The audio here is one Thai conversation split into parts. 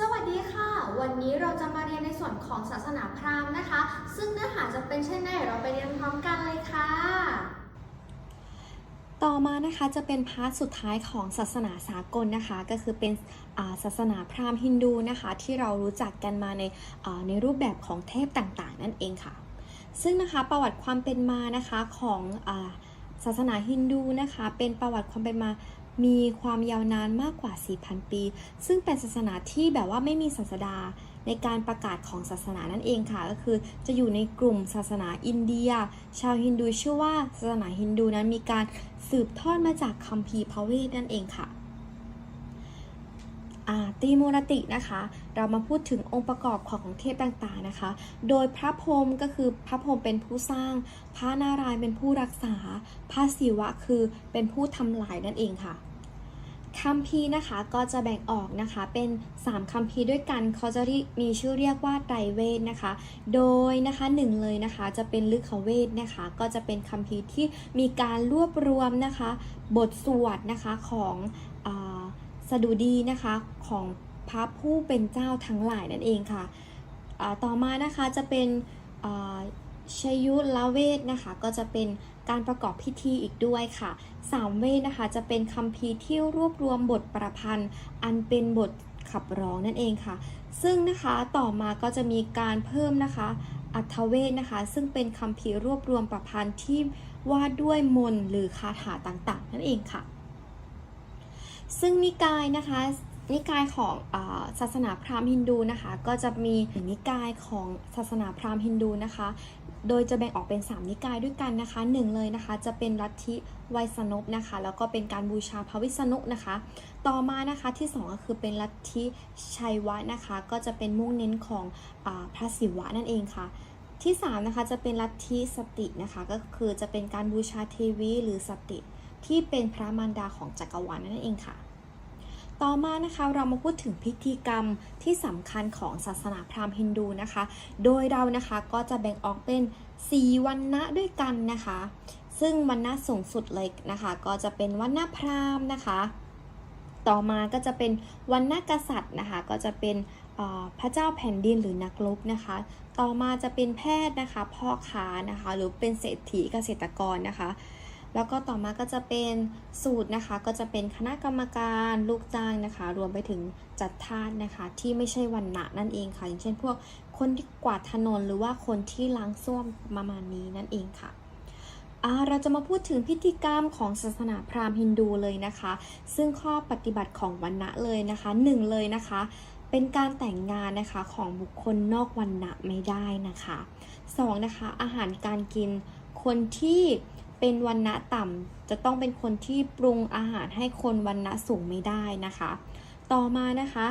สวัสดีค่ะ วันนี้เราจะมาเรียนในส่วนของศาสนาพราหมณ์นะคะ ซึ่งเนื้อหาจะเป็นเช่นไรเราไปเรียนพร้อมกันเลยค่ะ ต่อมานะคะจะเป็นพาร์ทสุดท้ายของศาสนาสากลนะคะ ก็คือเป็นศาสนาพราหมณ์ฮินดูนะคะ ที่เรารู้จักกันมาในในรูปแบบของเทพต่างๆ นั่นเองค่ะ ซึ่งนะคะประวัติความเป็นมานะคะของอ ศาสนาฮินดูนะคะ เป็นประวัติความเป็นมามีความยาวนานมากกว่า 4,000 ปี ซึ่งเป็นศาสนาที่แบบว่าไม่มีศาสดาในการประกาศของศาสนานั่นเองค่ะ ก็คือจะอยู่ในกลุ่มศาสนาอินเดีย ชาวฮินดูเชื่อว่าศาสนาฮินดูนั้นมีการสืบทอดมาจากคัมภีร์พระเวทนั่นเองค่ะ ตรีมูรตินะคะ เรามาพูดถึงองค์ประกอบของเทพต่างๆนะคะ โดยพระพรหมก็คือพระพรหมเป็นผู้สร้าง พระนารายณ์เป็นผู้รักษา พระศิวะคือเป็นผู้ทำลายนั่นเองค่ะคัมภีร์นะคะก็จะแบ่งออกนะคะเป็น 3คัมภีร์ด้วยกันเขาจะมีชื่อเรียกว่าไตรเวทนะคะ โดยนะคะหนึ่งเลยนะคะจะเป็นลึกขเวทนะคะ ก็จะเป็นคัมภีร์ที่มีการรวบรวมนะคะ บทสวดนะคะของ สดุดีนะคะของพระผู้เป็นเจ้าทั้งหลายนั่นเองค่ะต่อมานะคะจะเป็นชยุลเวทนะคะก็จะเป็นการประกอบพิธีอีกด้วยค่ะสามเวทนะคะจะเป็นคัมภีที่รวบรวมบทประพันธ์ อันเป็นบทขับร้องนั่นเองค่ะ ซึ่งนะคะต่อมาก็จะมีการเพิ่มนะคะอัทเวทนะคะ ซึ่งเป็นคัมภีรวบรวมประพันธ์ที่ว่าด้วยมนหรือคาถาต่างๆ นั่นเองค่ะ ซึ่งนิกายนะคะนิกายของศาสนาพราหมณ์ฮินดูนะคะ ก็จะมีนิกายของศาสนาพราหมณ์ฮินดูนะคะ โดยจะแบ่งออกเป็น 3 นิกายด้วยกันนะคะหนึ่งเลยนะคะ จะเป็นลัทธิไวยสนพนะคะ แล้วก็เป็นการบูชาพระวิษณุนะคะ ต่อมานะคะที่ 2 ก็คือเป็นลัทธิชัยวะนะคะ ก็จะเป็นมุ่งเน้นของอพระศิวะนั่นเองค่ะที่3นะคะจะเป็นลัทธิสตินะคะ ก็คือจะเป็นการบูชาเทวีหรือสติ ที่เป็นพระมารดาของจักรวาลนั่นเองค่ะ ต่อมานะคะเรามาพูดถึงพิธีกรรมที่สำคัญของศาสนาพราหมณ์ฮินดูนะคะ โดยเรานะคะก็จะแบ่งออกเป็น 4 วันณะด้วยกันนะคะ ซึ่งวันณะสูงสุดเลยนะคะ ก็จะเป็นวันณะพราหมณ์นะคะ ต่อมาก็จะเป็นวันณะกษัตริย์นะคะ ก็จะเป็นพระเจ้าแผ่นดินหรือนักรบนะคะ ต่อมาจะเป็นแพทย์นะคะ พ่อค้านะคะ หรือเป็นเศรษฐีเกษตรกรนะคะ แล้วก็ต่อมาก็จะเป็นสูตรนะคะ ก็จะเป็นคณะกรรมการลูกจ้างนะคะ รวมไปถึงจัดทาสนะคะ ที่ไม่ใช่วันณะนั่นเองค่ะ อย่างเช่นพวกคนที่กวาดถนนหรือว่าคนที่ล้างส้วมประมาณนี้นั่นเองค่ะเราจะมาพูดถึงพิธีกรรมของศาสนาพราหมณ์ฮินดูเลยนะคะ ซึ่งข้อปฏิบัติของวันณะเลยนะคะหนึ่งเลยนะคะ เป็นการแต่งงานนะคะของบุคคลนอกวันณะไม่ได้นะคะสองนะคะอาหารการกินคนที่ เป็นวันณะต่ำจะต้องเป็นคนที่ปรุงอาหารให้คนวันณะสูงไม่ได้นะคะ ต่อมานะคะ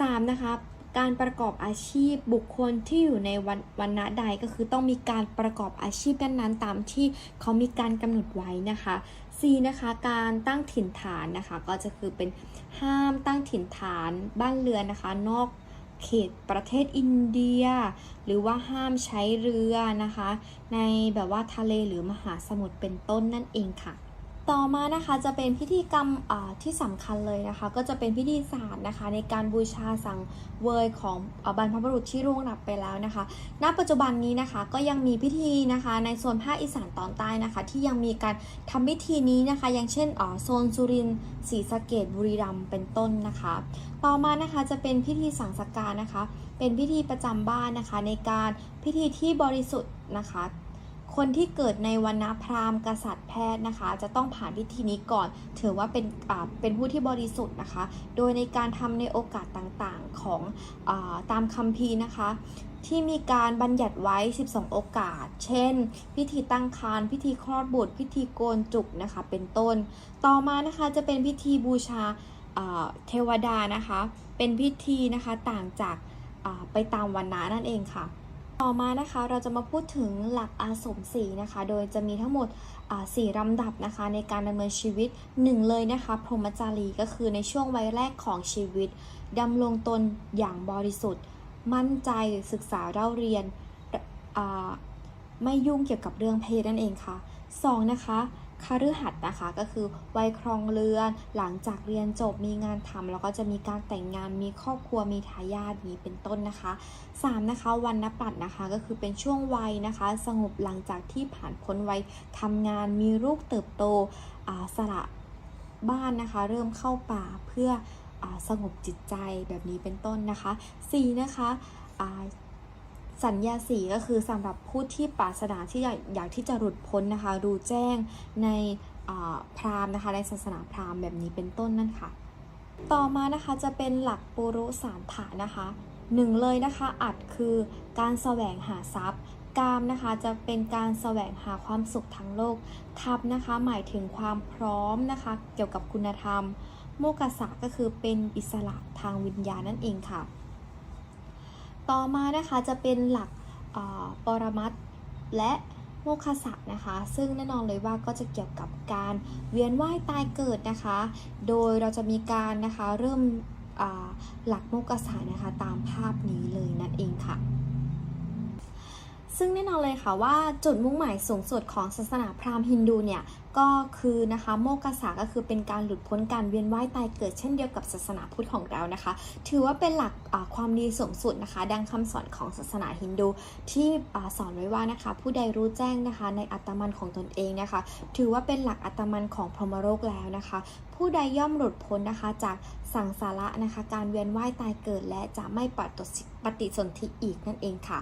สามนะคะการประกอบอาชีพบุคคลที่อยู่ในวันวันณะใดก็คือต้องมีการประกอบอาชีพนั้นๆตามที่เขามีการกำหนดไว้นะคะ 4. นะคะการตั้งถิ่นฐานนะคะ ก็จะคือเป็นห้ามตั้งถิ่นฐานบ้านเรือนนะคะ นอก เขตประเทศอินเดีย หรือว่าห้ามใช้เรือนะคะ ในแบบว่าทะเลหรือมหาสมุทรเป็นต้นนั่นเองค่ะ ต่อมานะคะจะเป็นพิธีกรรมที่สำคัญเลยนะคะ ก็จะเป็นพิธีศาสตร์นะคะ ในการบูชาสังเวยของอบรรพบุรุษที่ร่วงลับไปแล้วนะคะ ณ ปัจจุบันนี้นะคะก็ยังมีพิธีนะคะในโซนภาคอีสานตอนใต้นะคะ ที่ยังมีการทำพิธีนี้นะคะ อย่างเช่นอ๋อโซนสุรินทร์ศรีสะเกดบุรีรัมย์เป็นต้นนะคะ ต่อมานะคะจะเป็นพิธีสังสการนะคะ เป็นพิธีประจำบ้านนะคะ ในการพิธีที่บริสุทธิ์นะคะ คนที่เกิดในวันณพราหมณ์กษัตริย์แพทย์นะคะ จะต้องผ่านพิธีนี้ก่อน ถือว่าเป็นเป็นผู้ที่บริสุทธิ์นะคะ โดยในการทำในโอกาสต่างๆของอาตามคัมภีร์นะคะ ที่มีการบัญญัติไว้ 12 โอกาส เช่น พิธีตั้งครรภ์พิธีคลอดบุตร พิธีโกนจุกนะคะ เป็นต้น ต่อมานะคะจะเป็นพิธีบูชาาเทวดานะคะ เป็นพิธีนะคะต่างจากาไปตามวันนะนั่นเองค่ะ ต่อมานะคะเราจะมาพูดถึงหลักอาสมสีนะคะ โดยจะมีทั้งหมดสี่ลำดับนะคะ ในการดำเนินชีวิตหนึ่งเลยนะคะ พรหมจารีก็คือในช่วงวัยแรกของชีวิตดำรงตนอย่างบริสุทธิ์ มั่นใจศึกษาเล่าเรียนไม่ยุ่งเกี่ยวกับเรื่องเพศนั่นเองค่ะสองนะคะ คฤหัสถ์นะคะ ก็คือวัยครองเรือน หลังจากเรียนจบมีงานทำแล้วก็จะมีการแต่งงานมีครอบครัวมีทายาทนี้เป็นต้นนะคะ 3. นะคะวันนปัตนะคะก็คือเป็นช่วงวัยนะคะ สงบหลังจากที่ผ่านพ้นวัยทำงานมีลูกเติบโตอ่าสละบ้านนะคะ เริ่มเข้าป่าเพื่ออสงบจิตใจแบบนี้เป็นต้นนะคะ 4. นะคะ สัญญาสีก็คือสำหรับผู้ที่ปรารถนาที่อยากที่จะหลุดพ้นนะคะรู้แจ้งในพราหมณ์นะคะในศาสนาพราหมณ์แบบนี้เป็นต้นนั่นค่ะ ต่อมานะคะจะเป็นหลักปุรุสารถะนะคะหนึ่งเลยนะคะอัดคือการแสวงหาทรัพย์ กามนะคะจะเป็นการแสวงหาความสุขทางโลกทัพนะคะหมายถึงความพร้อมนะคะเกี่ยวกับคุณธรรม โมกขสะก็คือเป็นอิสระทางวิญญาณนั่นเองค่ะ ต่อมานะคะจะเป็นหลักปรมัตและโมคคสะนะคะ ซึ่งแน่นอนเลยว่าก็จะเกี่ยวกับการเวียนว่ายตายเกิดนะคะ โดยเราจะมีการนะคะเริ่มหลักโมกษะนะคะตามภาพนี้เลยนั่นเองค่ะ ซึ่งแน่นอนเลยค่ะว่าจุดมุ่งหมายสูงสุดของศาสนาพราหมณ์ฮินดูเนี่ยก็คือนะคะโมกขสาก็คือเป็นการหลุดพ้นการเวียนว่ายตายเกิดเช่นเดียวกับศาสนาพุทธของเรานะคะ ถือว่าเป็นหลักความดีสูงสุดนะคะ ดังคำสอนของศาสนาฮินดูที่อสอนไว้ว่านะคะ ผู้ใดรู้แจ้งนะคะ ในอัตมันของตนเองนะคะ ถือว่าเป็นหลักอัตมันของพรหมโลกแล้วนะคะ ผู้ใดย่อมหลุดพ้นนะคะจากสังสาระนะคะ การเวียนว่ายตายเกิดและจะไม่ปฏิสปฏิสนธิอีกนั่นเองค่ะ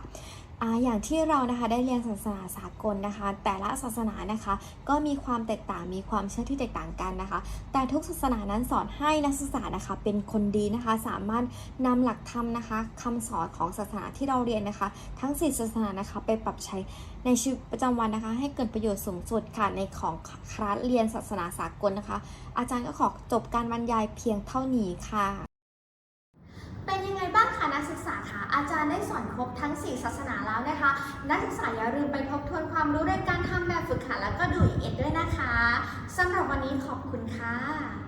อย่างที่เรานะคะได้เรียนศาสนาสากลนะคะ แต่ละศาสนานะคะก็มีความแตกต่างมีความเชื่อที่แตกต่างกันนะคะ แต่ทุกศาสนานั้นสอนให้นักศึกษานะคะเป็นคนดีนะคะ สามารถนำหลักธรรมนะคะคำสอนของศาสนาที่เราเรียนนะคะ ทั้งสี่ศาสนานะคะไปปรับใช้ในชีวิตประจำวันนะคะ ให้เกิดประโยชน์สูงสุดค่ะในของคลาสเรียนศาสนาสากลนะคะ อาจารย์ก็ขอจบการบรรยายเพียงเท่านี้ค่ะ เป็นยังไงบ้างคะนักศึกษาคะอาจารย์ได้สอนครบทั้ง 4 ศาสนาแล้วนะคะ นักศึกษาอย่าลืมไปทบทวนความรู้ในการทำแบบฝึกหัดแล้วก็ดูอีกเอ็ดด้วยนะคะสำหรับวันนี้ขอบคุณค่ะ